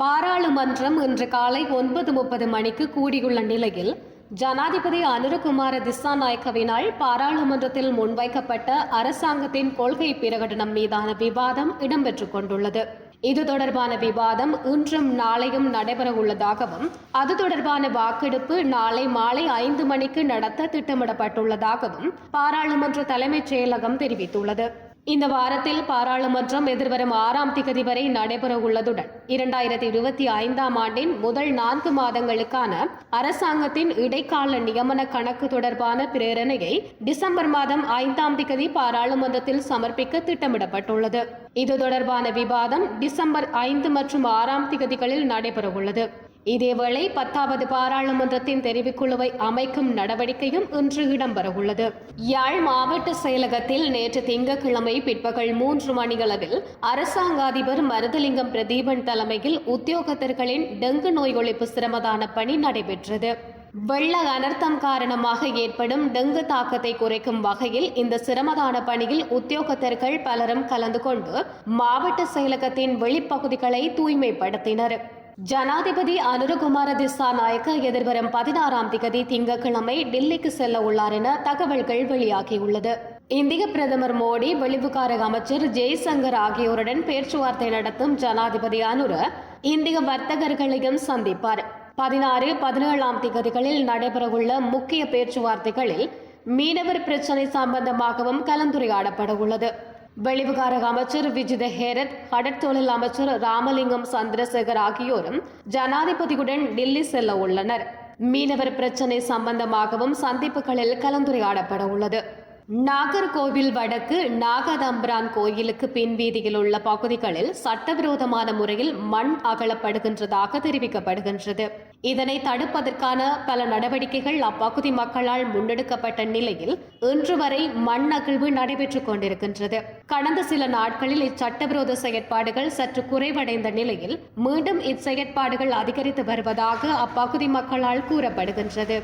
பாராளுமன்றம் இன்று காலை ஒன்பது முப்பது மணிக்கு கூடியுள்ள நிலையில் ஜனாதிபதி அனுரகுமார திசாநாயக்கவினால் பாராளுமன்றத்தில் முன்வைக்கப்பட்ட அரசாங்கத்தின் கொள்கை பிரகடனம் மீதான விவாதம் இடம்பெற்றுக் கொண்டுள்ளது. இது தொடர்பான விவாதம் இன்றும் நாளையும் நடைபெற உள்ளதாகவும் அது தொடர்பான வாக்கெடுப்பு நாளை மாலை ஐந்து மணிக்கு நடத்த திட்டமிடப்பட்டுள்ளதாகவும் பாராளுமன்ற தலைமைச் செயலகம் தெரிவித்துள்ளது. இந்த வாரத்தில் பாராளுமன்றம் எதிர்வரும் ஆறாம் திகதி வரை நடைபெற உள்ளதுடன் இரண்டாயிரத்தி இருபத்தி ஐந்தாம் ஆண்டின் முதல் நான்கு மாதங்களுக்கான அரசாங்கத்தின் இடைக்கால நியமன கணக்கு தொடர்பான பிரேரணையை டிசம்பர் மாதம் ஐந்தாம் திகதி பாராளுமன்றத்தில் சமர்ப்பிக்க திட்டமிடப்பட்டுள்ளது. இது தொடர்பான விவாதம் டிசம்பர் ஐந்து மற்றும் ஆறாம் திகதிகளில் நடைபெறவுள்ளது இதேவேளை பத்தாவது பாராளுமன்றத்தின் தெரிவுக்குழுவை அமைக்கும் நடவடிக்கையும் இன்று இடம்பெறவுள்ளது. யாழ் மாவட்ட செயலகத்தில் நேற்று திங்கட்கிழமை பிற்பகல் மூன்று மணியளவில் அரசாங்க அதிபர் மருதலிங்கம் பிரதீபன் தலைமையில் உத்தியோகத்தர்களின் டெங்கு நோய் ஒழிப்பு சிரமதான பணி நடைபெற்றது. வெள்ள அனர்த்தம் காரணமாக ஏற்படும் டெங்கு தாக்கத்தை குறைக்கும் வகையில் இந்த சிரமதான பணியில் உத்தியோகத்தர்கள் பலரும் கலந்து கொண்டு மாவட்ட செயலகத்தின் வெளிப்பகுதிகளை தூய்மைப்படுத்தினர். ஜனாதிபதி அனுரகுமார திசாநாயக்க எதிர்வரும் பதினாறாம் திகதி திங்கட்கிழமை டெல்லிக்கு செல்ல உள்ளார் என தகவல்கள் வெளியாகியுள்ளது. இந்திய பிரதமர் மோடி வெளிவுகார அமைச்சர் ஜெய்சங்கர் ஆகியோருடன் பேச்சுவார்த்தை நடத்தும் ஜனாதிபதி அனுர இந்திய வர்த்தகர்களையும் சந்திப்பார். பதினாறு பதினேழாம் திகதிகளில் நடைபெறவுள்ள முக்கிய பேச்சுவார்த்தைகளில் மீனவர் பிரச்சினை சம்பந்தமாகவும் கலந்துரையாடப்பட உள்ளது வெளிவிகார அமைச்சர் விஜித ஹேரத் கடற்தொழில் அமைச்சர் ராமலிங்கம் சந்திரசேகர் ஆகியோரும் ஜனாதிபதியுடன் டெல்லி செல்ல உள்ளனர். மீனவர் பிரச்சினை சம்பந்தமாகவும் சந்திப்புகளில் கலந்துரையாடப்பட உள்ளது. நாகர்கோவில் வடக்கு நாகதம்பிரான் கோயிலுக்கு பின்வீதியில் உள்ள பகுதிகளில் சட்டவிரோதமான முறையில் மண் அகலப்படுகின்றதாக தெரிவிக்கப்படுகின்றது. இதனை தடுப்பதற்கான பல நடவடிக்கைகள் அப்பகுதி மக்களால் முன்னெடுக்கப்பட்ட நிலையில் இன்று வரை மண் அகழ்வு நடைபெற்றுக் கொண்டிருக்கின்றது. கடந்த சில நாட்களில் இச்சட்டவிரோத செயற்பாடுகள் சற்று குறைவடைந்த நிலையில் மீண்டும் இச்செயற்பாடுகள் அதிகரித்து வருவதாக அப்பகுதி மக்களால் கூறப்படுகின்றது.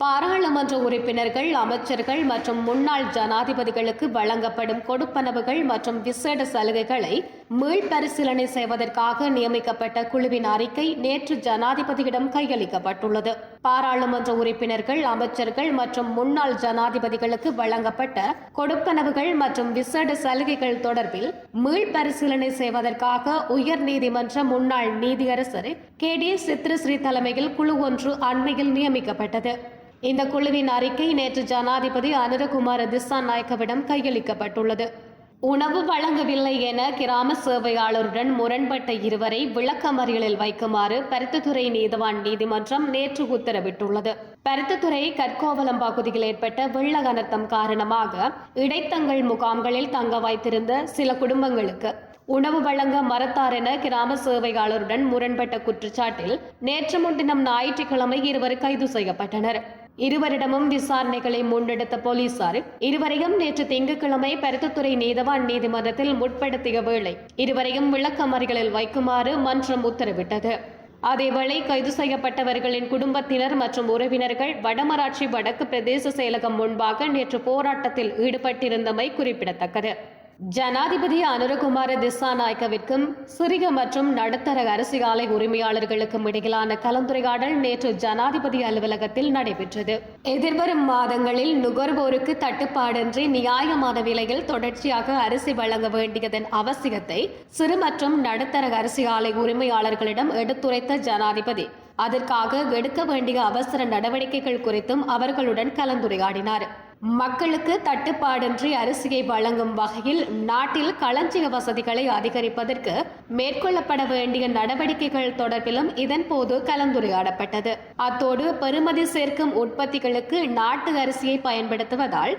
பாராளுமன்ற உறுப்பினர்கள் அமைச்சர்கள் மற்றும் முன்னாள் ஜனாதிபதிகளுக்கு வழங்கப்படும் கொடுப்பனவுகள் மற்றும் விசேட சலுகைகளை மீள்பரிசீலனை செய்வதற்காக நியமிக்கப்பட்ட குழுவின் அறிக்கை நேற்று ஜனாதிபதியிடம் கையளிக்கப்பட்டுள்ளது. பாராளுமன்ற உறுப்பினர்கள் அமைச்சர்கள் மற்றும் முன்னாள் ஜனாதிபதிகளுக்கு வழங்கப்பட்ட கொடுப்பனவுகள் மற்றும் விசேட சலுகைகள் தொடர்பில் மீள்பரிசீலனை செய்வதற்காக உயர் நீதிமன்ற முன்னாள் நீதியரசர் கே. டி. சித்ரஸ்ரீ தலைமையில் குழு ஒன்று அண்மையில் நியமிக்கப்பட்டது. இந்த குழுவின் அறிக்கை நேற்று ஜனாதிபதி அனுரகுமார திசா நாயக்கவிடம் கையளிக்கப்பட்டுள்ளது. உணவு வழங்கவில்லை என கிராம சேவையாளருடன் முரண்பட்ட இருவரை விளக்கமறியலில் வைக்குமாறு பருத்தித்துறை நீதவான் நீதிமன்றம் நேற்று உத்தரவிட்டுள்ளது. பருத்தித்துறை கற்கோவலம் பகுதியில் ஏற்பட்ட வெள்ள கனத்தம் காரணமாக இடைத்தங்கள் முகாம்களில் தங்க வைத்திருந்த சில குடும்பங்களுக்கு உணவு வழங்க மறத்தார் என கிராம சேவையாளருடன் முரண்பட்ட குற்றச்சாட்டில் நேற்று முன்தினம் ஞாயிற்றுக்கிழமை இருவர் கைது செய்யப்பட்டனர். இருவரிடமும் விசாரணைகளை முன்னெடுத்த போலீசார் இருவரையும் நேற்று திங்கட்கிழமை பருத்தித்துறை நீதவான் நீதிமன்றத்தில் முற்படுத்திய வேளை இருவரையும் விளக்கமறிகளில் வைக்குமாறு மன்றம் உத்தரவிட்டது. அதேவேளை கைது செய்யப்பட்டவர்களின் குடும்பத்தினர் மற்றும் உறவினர்கள் வடமராட்சி வடக்கு பிரதேச செயலகம் முன்பாக நேற்று போராட்டத்தில் ஈடுபட்டிருந்தமை குறிப்பிடத்தக்கது. ஜனாதிபதி அனுரகுமார திசாநாயக்கவிற்கும் சிறிய மற்றும் நடுத்தர அரிசி ஆலை உரிமையாளர்களுக்கும் இடையிலான கலந்துரையாடல் நேற்று ஜனாதிபதி அலுவலகத்தில் நடைபெற்றது. எதிர்வரும் மாதங்களில் நுகர்வோருக்கு தட்டுப்பாடின்றி நியாயமான விலையில் தொடர்ச்சியாக அரிசி வழங்க வேண்டியதன் அவசியத்தை சிறு மற்றும் நடுத்தர அரிசி ஆலை உரிமையாளர்களிடம் எடுத்துரைத்த ஜனாதிபதி. அதற்காக எடுக்க வேண்டிய அவசர நடவடிக்கைகள் குறித்தும் அவர்களுடன் கலந்துரையாடினார். மக்களுக்கு தட்டுப்பாடின்றி அரிசியை வழங்கும் வகையில் நாட்டில் களஞ்சிய வசதிகளை அதிகரிப்பதற்கு மேற்கொள்ளப்பட வேண்டிய நடவடிக்கைகள் தொடர்பிலும் இதன்போது கலந்துரையாடப்பட்டது. அத்தோடு பெறுமதி சேர்க்கும் உற்பத்திகளுக்கு நாட்டு அரிசியை பயன்படுத்துவதால்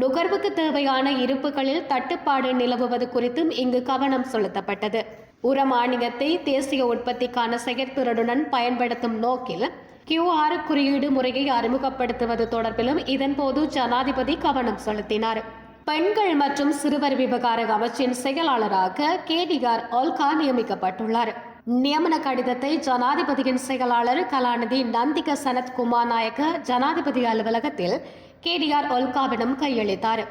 நுகர்வுக்கு தேவையான இருப்புகளில் தட்டுப்பாடு நிலவுவது குறித்தும் இங்கு கவனம் செலுத்தப்பட்டது. உரமானியத்தை தேசிய உற்பத்திக்கான செயற்திறனுடன் பயன்படுத்தும் நோக்கில் கியூஆர் குறியீடு முறையை அறிமுகப்படுத்துவது தொடர்பிலும் இதன்போது ஜனாதிபதி கவனம் செலுத்தினார். பெண்கள் மற்றும் சிறுவர் விவகார அமைச்சின் செயலாளராக கேடிஆர் ஓல்கா நியமிக்கப்பட்டுள்ளார். நியமன கடிதத்தை ஜனாதிபதியின் செயலாளர் கலாநிதி நந்திக சனத் குமார் நாயக்க ஜனாதிபதி அலுவலகத்தில் கேடிஆர் ஓல்காவிடம் கையளித்தார்.